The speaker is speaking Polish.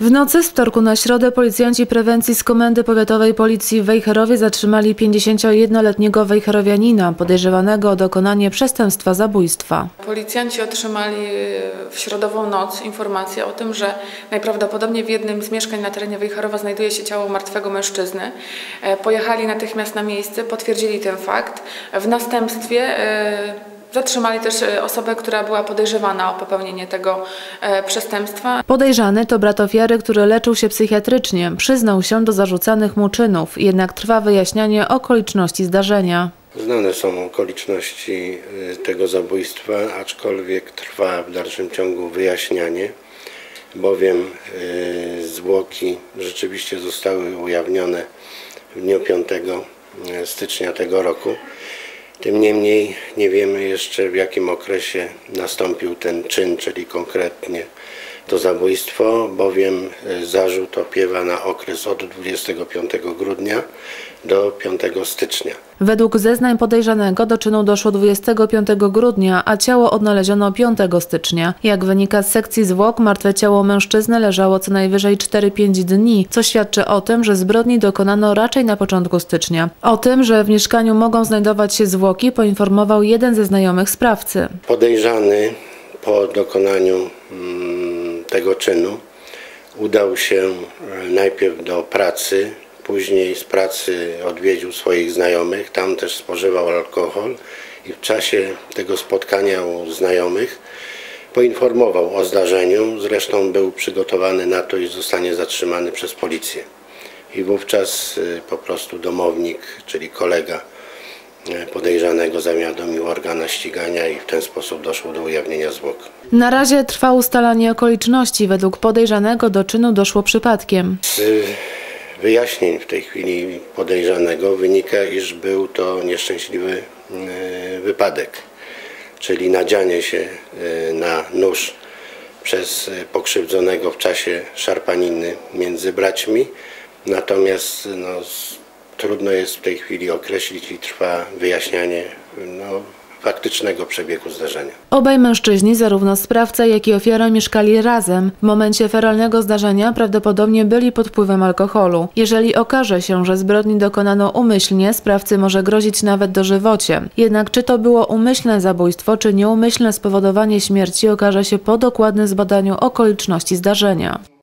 W nocy z wtorku na środę policjanci prewencji z Komendy Powiatowej Policji w Wejherowie zatrzymali 51-letniego wejherowianina podejrzewanego o dokonanie przestępstwa zabójstwa. Policjanci otrzymali w środową noc informację o tym, że najprawdopodobniej w jednym z mieszkań na terenie Wejherowa znajduje się ciało martwego mężczyzny. E, Pojechali natychmiast na miejsce, potwierdzili ten fakt. W następstwie e, zatrzymali też e, osobę, która była podejrzewana o popełnienie tego e, przestępstwa. Podejrzany to brat ofiary, który leczył się psychiatrycznie. Przyznał się do zarzucanych mu czynów, jednak trwa wyjaśnianie okoliczności zdarzenia. Znane są okoliczności y, tego zabójstwa, aczkolwiek trwa w dalszym ciągu wyjaśnianie, bowiem zwłoki rzeczywiście zostały ujawnione w dniu 5 stycznia tego roku. Tym niemniej nie wiemy jeszcze w jakim okresie nastąpił ten czyn, czyli konkretnie to zabójstwo, bowiem y, zarzut opiewa na okres od 25 grudnia do 5 stycznia. Według zeznań podejrzanego do czynu doszło 25 grudnia, a ciało odnaleziono 5 stycznia. Jak wynika z sekcji zwłok, martwe ciało mężczyzny leżało co najwyżej 4-5 dni, co świadczy o tym, że zbrodni dokonano raczej na początku stycznia. O tym, że w mieszkaniu mogą znajdować się zwłoki, poinformował jeden ze znajomych sprawcy. Podejrzany po dokonaniu mm, tego czynu udał się e, najpierw do pracy, później z pracy odwiedził swoich znajomych, tam też spożywał alkohol i w czasie tego spotkania u znajomych poinformował o zdarzeniu, zresztą był przygotowany na to, iż zostanie zatrzymany przez policję. I wówczas y, po prostu domownik, czyli kolega podejrzanego zawiadomił organa ścigania i w ten sposób doszło do ujawnienia zwłok. Na razie trwa ustalanie okoliczności. Według podejrzanego do czynu doszło przypadkiem. Z wyjaśnień w tej chwili podejrzanego wynika, iż był to nieszczęśliwy e, wypadek, czyli nadzianie się e, na nóż przez pokrzywdzonego w czasie szarpaniny między braćmi. Natomiast no, trudno jest w tej chwili określić i trwa wyjaśnianie no, faktycznego przebiegu zdarzenia. Obaj mężczyźni, zarówno sprawca, jak i ofiara, mieszkali razem. W momencie feralnego zdarzenia prawdopodobnie byli pod wpływem alkoholu. Jeżeli okaże się, że zbrodni dokonano umyślnie, sprawcy może grozić nawet dożywocie. Jednak czy to było umyślne zabójstwo, czy nieumyślne spowodowanie śmierci, okaże się po dokładnym zbadaniu okoliczności zdarzenia.